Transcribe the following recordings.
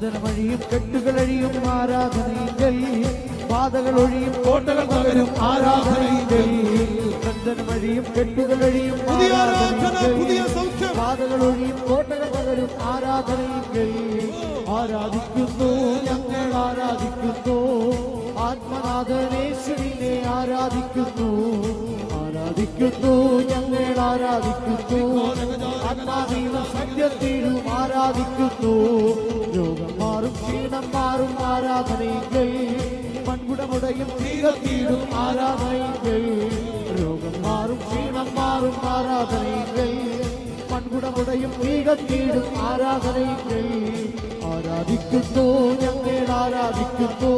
ബന്ധനമഴിയും കെട്ടുകളഴിയും ആരാധനയിങ്കൽ. പാതകളൊഴിയും കോട്ടകൾ പകരും ആരാധനയിങ്കൽ. ബന്ധനമഴിയും കെട്ടുകളഴിയും പുതിയ സൗഖ്യം. പാതകളൊഴിയും കോട്ടകൾ പകരും ആരാധനയിങ്കൽ. ആരാധിക്കുന്നു ഞങ്ങൾ ആരാധിക്കുന്നു. ആത്മനാഥനേശ്വരിനെ ആരാധിക്കുന്നു. ആരാധിക്കുന്നു ഞങ്ങൾ ആരാധിക്കുന്നു. ആത്മാദീവ സത്യത്തിനും ആരാധിക്കുന്നു. രോഗം മാറും ക്ഷീണം മാറും ആരാധനയിങ്കൽ മൺകുടമുടയും തീരത്തീടും ആരാധനയിങ്കൽ രോഗം മാറും ക്ഷീണം മാറും ആരാധനയിങ്കൽ മൺകുടമുടയും തീരത്തീടും ആരാധനയിങ്കൽ ആരാധിക്കുന്നു ഞങ്ങൾ ആരാധിക്കുന്നു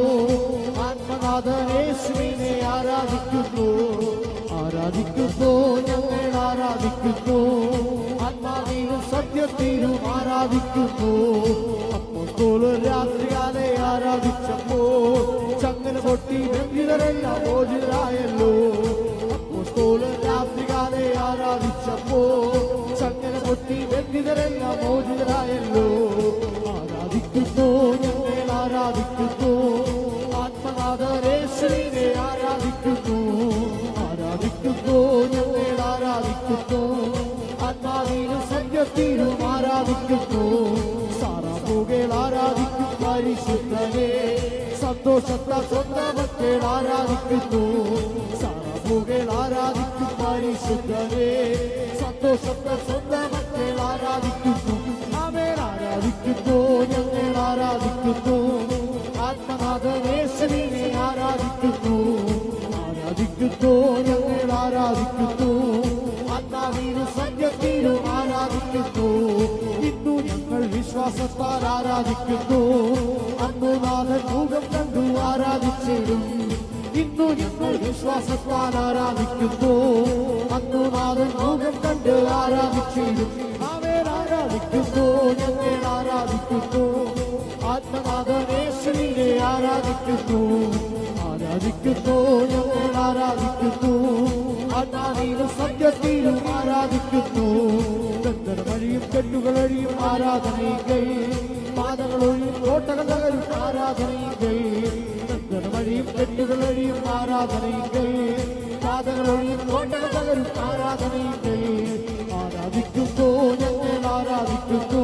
ആത്മനാഥനേശ്വരിനെ ആരാധിക്കുന്നു ആരാധിക്കുന്നു ഞങ്ങൾ ആരാധിക്കുന്നു ആത്മാവിലും സത്യത്തിലും ആരാധിക്കുന്നു ബന്ധിതരെല്ലാം മോചിതരായല്ലോ അപ്പോൾ രാത്രികാലെ ആരാധിച്ചപ്പോ ചങ്ങല പൊട്ടി ബന്ധിതരെല്ലാം മോചിതരായല്ലോ. ആരാധിക്കുന്നു ഞങ്ങൾ ആരാധിക്കുന്നു. ആത്മനാഥരേശ്വരിനെ ആരാധിക്കുന്നു. ആരാധിക്കുന്നു ഞങ്ങൾ ആരാധിക്കുന്നു. ആത്മാവിലും സത്യത്തിലും ആരാധിക്കുന്നു. സാറാമുകൾ ആരാധിക്കും പരിശുദ്ധനെ. സന്തോഷത്താ സ്വന്തം മക്കൾ ആരാധിക്കുന്നു. സാറാമുകൾ ആരാധിക്കും പരിശുദ്ധനെ സന്തോഷത്താ സ്വന്തം മക്കൾ ആരാധിക്കുന്നു. അവൻ ആരാധിക്കുന്നു ഞങ്ങൾ ആരാധിക്കുന്നു. ആത്മനാഥനേശ്വരിനെ ആരാധിക്കുന്നു. ആരാധിക്കുന്നു ഞങ്ങൾ ആരാധിക്കുന്നു. ആത്മാവിനും സത്യത്തിനും ആരാധിക്കുന്നു. വിശ്വാസത്താൽ ആരാധിക്കുന്നു. അന്നു നാളെ മുഖം കണ്ടു ആരാധിച്ചിടും ഇന്നു ഞങ്ങൾ വിശ്വാസത്താൽ ആരാധിക്കുന്നു. അന്നു നാളെ മുഖം കണ്ട് ആരാധിച്ചിടും അവൻ ആരാധിക്കുന്നു ഞങ്ങൾ ആരാധിക്കുന്നു. ആത്മനാഥനേശ്വരിയെ ആരാധിക്കുന്നു. ആരാധിക്കുന്നു ഞങ്ങൾ ആരാധിക്കുന്നു. ആത്മാവിലും സത്യത്തിലും ആരാധിക്കുന്നു. ബന്ധനമഴിയും കെട്ടുകളഴിയും ആരാധനയികൾ പാതകളൊഴിയും കോട്ടകൾ തകരും ആരാധനയികൾ ബന്ധനമഴിയും കെട്ടുകളഴിയും ആരാധനയികൾ പാതകളൊഴിയും കോട്ടകൾ തകരും ആരാധനയികൾ ആരാധിക്കുന്നു ഞങ്ങൾ ആരാധിക്കുന്നു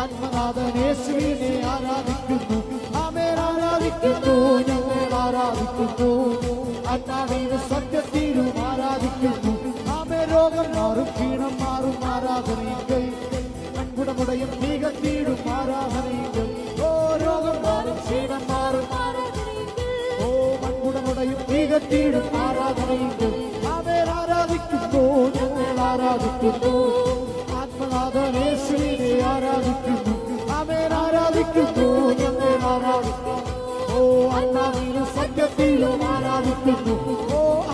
ആത്മനാഥനേശ്വരിനെ ആരാധിക്കുന്നു ആമേൻ ആരാധിക്കുന്നു ഞങ്ങൾ ആരാധിക്കുന്നു ആത്മാവിന് സത്യത്തിലും ആരാധനയികൾ മൺകുടമുടയും തീകത്തീടും ആരാധനയികൾ ഓ രോഗം മാറും ക്ഷീണം മാറും. ഓ മൺകുടമുടയും തീകത്തീടും ആരാധനയികൾ ആമേൻ ആരാധിക്കുന്നു ഞങ്ങൾ ആരാധിക്കുന്നു. ആത്മനാഥനേശ്വരിനെ ആരാധിക്കുന്നു. ആമേൻ ആരാധിക്കുന്നു ഞങ്ങൾ ആരാധിക്കുന്നു. ഓ അല്ലാവിലും സത്യത്തിലും ആരാധിക്കുന്നു. ഓ